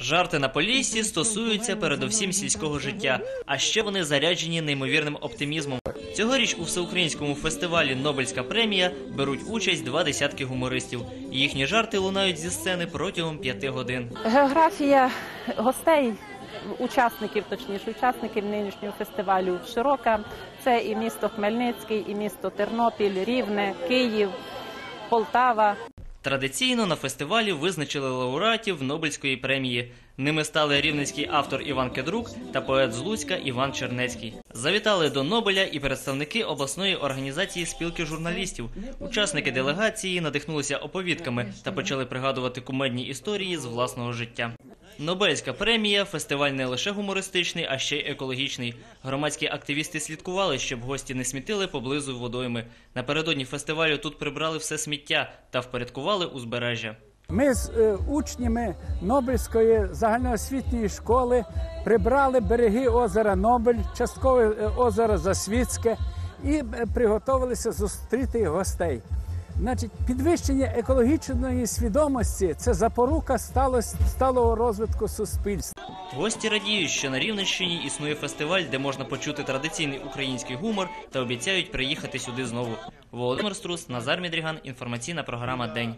Жарти на Поліссі стосуються передовсім сільського життя, а ще вони заряджені неймовірним оптимізмом. Цьогоріч у всеукраїнському фестивалі Нобельська премія беруть участь два десятки гумористів. Їхні жарти лунають зі сцени протягом п'яти годин. Географія гостей, учасників, точніше, учасників нинішнього фестивалю широка. Це і місто Хмельницький, і місто Тернопіль, Рівне, Київ, Полтава. Традиційно на фестивалі визначили лауреатів Нобельської премії. Ними стали рівненський автор Іван Кедрук та поет з Луцька Іван Чернецький. Завітали до Нобеля і представники обласної організації спілки журналістів. Учасники делегації надихнулися оповідками та почали пригадувати кумедні історії з власного життя. Нобельська премія фестиваль не лише гумористичний, а ще й екологічний. Громадські активісти слідкували, щоб гості не смітили поблизу водойми. Напередодні фестивалю тут прибрали все сміття та впорядкували узбережжя. Ми з е, учнями Нобельської загальноосвітньої школи прибрали береги озера Нобель, часткове е, озеро Засвітське і е, приготувалися зустріти гостей. Значить, підвищення екологічної свідомості це запорука стало, сталого розвитку суспільства. Гості радіють, що на Рівненщині існує фестиваль, де можна почути традиційний український гумор та обіцяють приїхати сюди знову. Володимир Струс, Назар Мідріган. Інформаційна програма День.